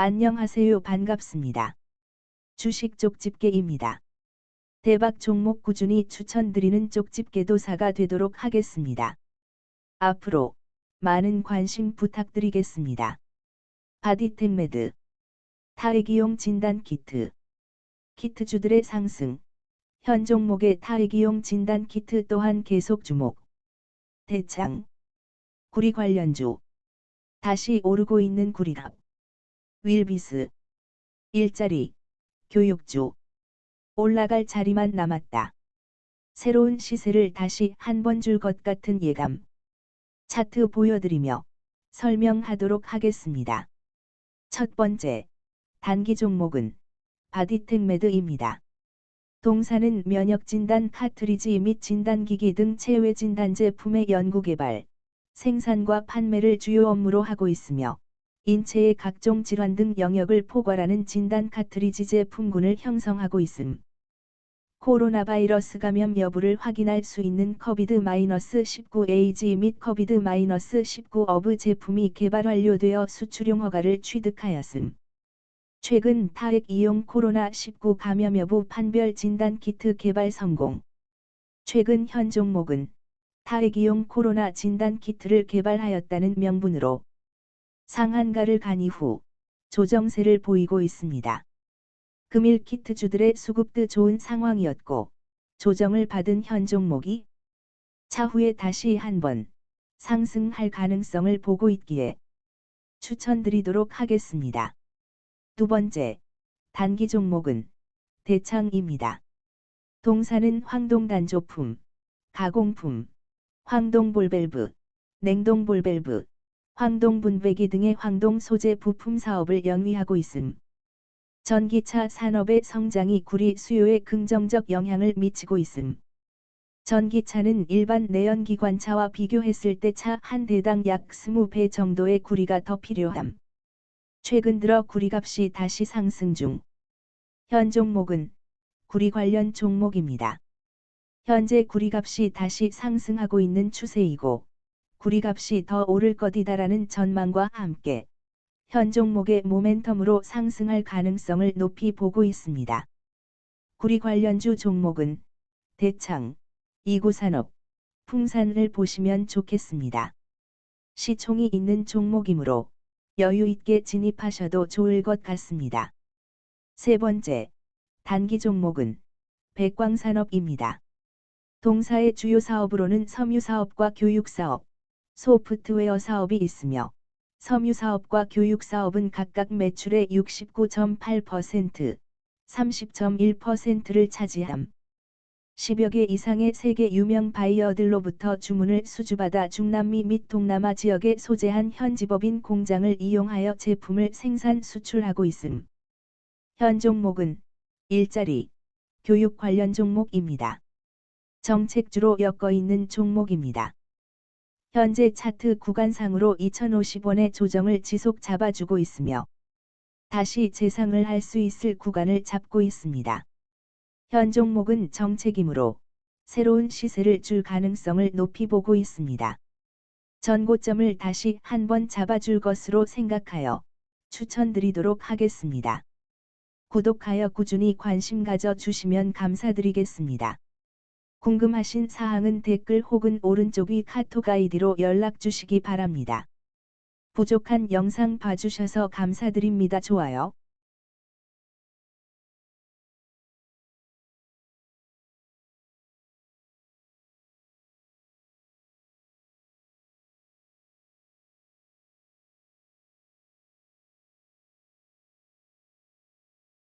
안녕하세요 반갑습니다. 주식 쪽집게입니다. 대박 종목 꾸준히 추천드리는 쪽집게도사가 되도록 하겠습니다. 앞으로 많은 관심 부탁드리겠습니다. 바디텍메드 타액이용 진단 키트 키트주들의 상승 현 종목의 타액이용 진단 키트 또한 계속 주목 대창 구리 관련주 다시 오르고 있는 구리랍 윌비스 일자리 교육주 올라갈 자리만 남았다. 새로운 시세를 다시 한 번 줄 것 같은 예감. 차트 보여드리며 설명하도록 하겠습니다. 첫 번째, 단기 종목은 바디텍메드입니다. 동사는 면역진단 카트리지 및 진단기기 등 체외 진단 제품의 연구개발, 생산과 판매를 주요 업무로 하고 있으며 인체의 각종 질환 등 영역을 포괄하는 진단 카트리지 제품군을 형성하고 있음. 코로나 바이러스 감염 여부를 확인할 수 있는 커비드-19 및 커비드-19 어브 제품이 개발 완료되어 수출용 허가를 취득하였음. 최근 타액 이용 코로나19 감염 여부 판별 진단 키트 개발 성공. 최근 현 종목은 타액 이용 코로나 진단 키트를 개발하였다는 명분으로 상한가를 간 이후 조정세를 보이고 있습니다. 금일 키트주들의 수급도 좋은 상황이었고 조정을 받은 현 종목이 차후에 다시 한번 상승할 가능성을 보고 있기에 추천드리도록 하겠습니다. 두 번째, 단기 종목은 대창입니다. 동사는 황동단조품, 가공품, 황동볼밸브, 냉동볼밸브, 황동 분배기 등의 황동 소재 부품 사업을 영위하고 있음. 전기차 산업의 성장이 구리 수요에 긍정적 영향을 미치고 있음. 전기차는 일반 내연기관차와 비교했을 때 차 한 대당 약 20배 정도의 구리가 더 필요함. 최근 들어 구리값이 다시 상승 중. 현 종목은 구리 관련 종목입니다. 현재 구리값이 다시 상승하고 있는 추세이고 구리값이 더 오를 것이다라는 전망과 함께 현 종목의 모멘텀으로 상승할 가능성을 높이 보고 있습니다. 구리 관련주 종목은 대창, 이구산업, 풍산을 보시면 좋겠습니다. 시총이 있는 종목이므로 여유 있게 진입하셔도 좋을 것 같습니다. 세 번째, 단기 종목은 백광산업입니다. 동사의 주요 사업으로는 섬유사업과 교육사업, 소프트웨어 사업이 있으며 섬유 사업과 교육 사업은 각각 매출의 69.8%, 30.1%를 차지함. 10여 개 이상의 세계 유명 바이어들로부터 주문을 수주받아 중남미 및 동남아 지역에 소재한 현지법인 공장을 이용하여 제품을 생산 수출하고 있음. 현 종목은 일자리, 교육 관련 종목입니다. 정책주로 엮어 있는 종목입니다. 현재 차트 구간상으로 2050원의 조정을 지속 잡아주고 있으며 다시 재상을 할 수 있을 구간을 잡고 있습니다. 현 종목은 정책이므로 새로운 시세를 줄 가능성을 높이 보고 있습니다. 전고점을 다시 한번 잡아줄 것으로 생각하여 추천드리도록 하겠습니다. 구독하여 꾸준히 관심 가져 주시면 감사드리겠습니다. 궁금하신 사항은 댓글 혹은 오른쪽 위 카톡 아이디로 연락 주시기 바랍니다. 부족한 영상 봐주셔서 감사드립니다. 좋아요.